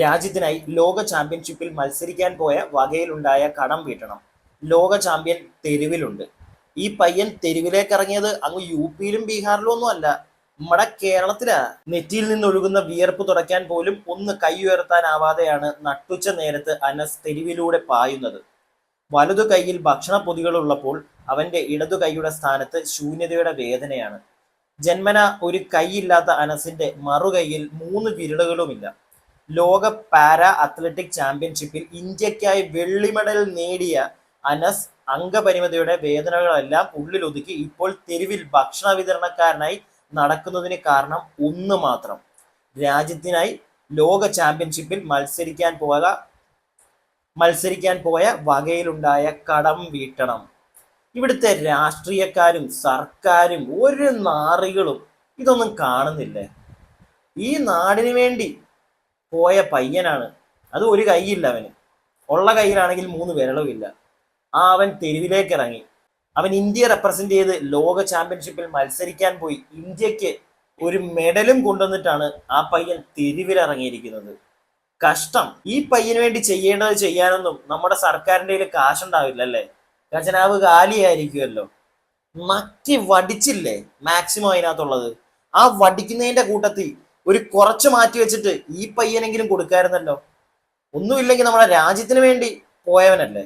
രാജ്യത്തിനായി ലോക ചാമ്പ്യൻഷിപ്പിൽ മത്സരിക്കാൻ പോയ വകയിലുണ്ടായ കടം വീട്ടണം. ലോക ചാമ്പ്യൻ തെരുവിലുണ്ട്. ഈ പയ്യൻ തെരുവിലേക്ക് ഇറങ്ങിയത് അങ്ങ് യു പിയിലും ബീഹാറിലും ഒന്നും അല്ല. നമ്മുടെ കേരളത്തിലാ. നെറ്റിയിൽ നിന്നൊഴുകുന്ന വിയർപ്പ് തുടയ്ക്കാൻ പോലും ഒന്ന് കൈ ഉയർത്താനാവാതെയാണ് നട്ടുച്ച നേരത്ത് അനസ് തെരുവിലൂടെ പായുന്നത്. വലതു കൈയിൽ ഭക്ഷണ പൊതികളുള്ളപ്പോൾ അവന്റെ ഇടതു കൈയുടെ സ്ഥാനത്ത് ശൂന്യതയുടെ വേദനയാണ്. ജന്മന ഒരു കൈയില്ലാത്ത അനസിന്റെ മറുകൈയിൽ മൂന്ന് വിരലുകളുമില്ല. ലോക പാര അത്ലറ്റിക് ചാമ്പ്യൻഷിപ്പിൽ ഇന്ത്യക്കായി വെള്ളി മെഡൽ നേടിയ അനസ് അംഗപരിമിതിയുടെ വേദനകളെല്ലാം ഉള്ളിലൊതുക്കി ഇപ്പോൾ തെരുവിൽ ഭക്ഷണ വിതരണക്കാരനായി നടക്കുന്നതിന് കാരണം ഒന്ന് മാത്രം. രാജ്യത്തിനായി ലോക ചാമ്പ്യൻഷിപ്പിൽ മത്സരിക്കാൻ പോക മത്സരിക്കാൻ പോയ വകയിലുണ്ടായ കടം വീട്ടണം. ഇവിടുത്തെ രാഷ്ട്രീയക്കാരും സർക്കാരും ഒരു നാറികളും ഇതൊന്നും കാണുന്നില്ലേ? ഈ നാടിനു വേണ്ടി പോയ പയ്യനാണ്. അത് ഒരു കൈയില്ല അവന്. ഉള്ള കയ്യിലാണെങ്കിൽ മൂന്ന് വിരളവുമില്ല ആ അവൻ തെരുവിലേക്ക് ഇറങ്ങി അവൻ ഇന്ത്യയെ റെപ്രസെന്റ് ചെയ്ത് ലോക ചാമ്പ്യൻഷിപ്പിൽ മത്സരിക്കാൻ പോയി. ഇന്ത്യയ്ക്ക് ഒരു മെഡലും കൊണ്ടുവന്നിട്ടാണ് ആ പയ്യൻ തെരുവിലിറങ്ങിയിരിക്കുന്നത്. കഷ്ടം. ഈ പയ്യന് വേണ്ടി ചെയ്യേണ്ടത് ചെയ്യാനൊന്നും നമ്മുടെ സർക്കാരിന്റെ കയ്യിൽ കാശുണ്ടാവില്ല അല്ലേ ഖജനാവ് കാലിയായിരിക്കുമല്ലോ മറ്റ് വടിച്ചില്ലേ മാക്സിമം അതിനകത്തുള്ളത്? ആ വടിക്കുന്നതിന്റെ കൂട്ടത്തിൽ ഒരു കുറച്ച് മാറ്റി വെച്ചിട്ട് ഈ പയ്യനെങ്കിലും കൊടുക്കായിരുന്നല്ലോ. ഒന്നുമില്ലെങ്കിൽ നമ്മുടെ രാജ്യത്തിന് വേണ്ടി പോയവനല്ലേ?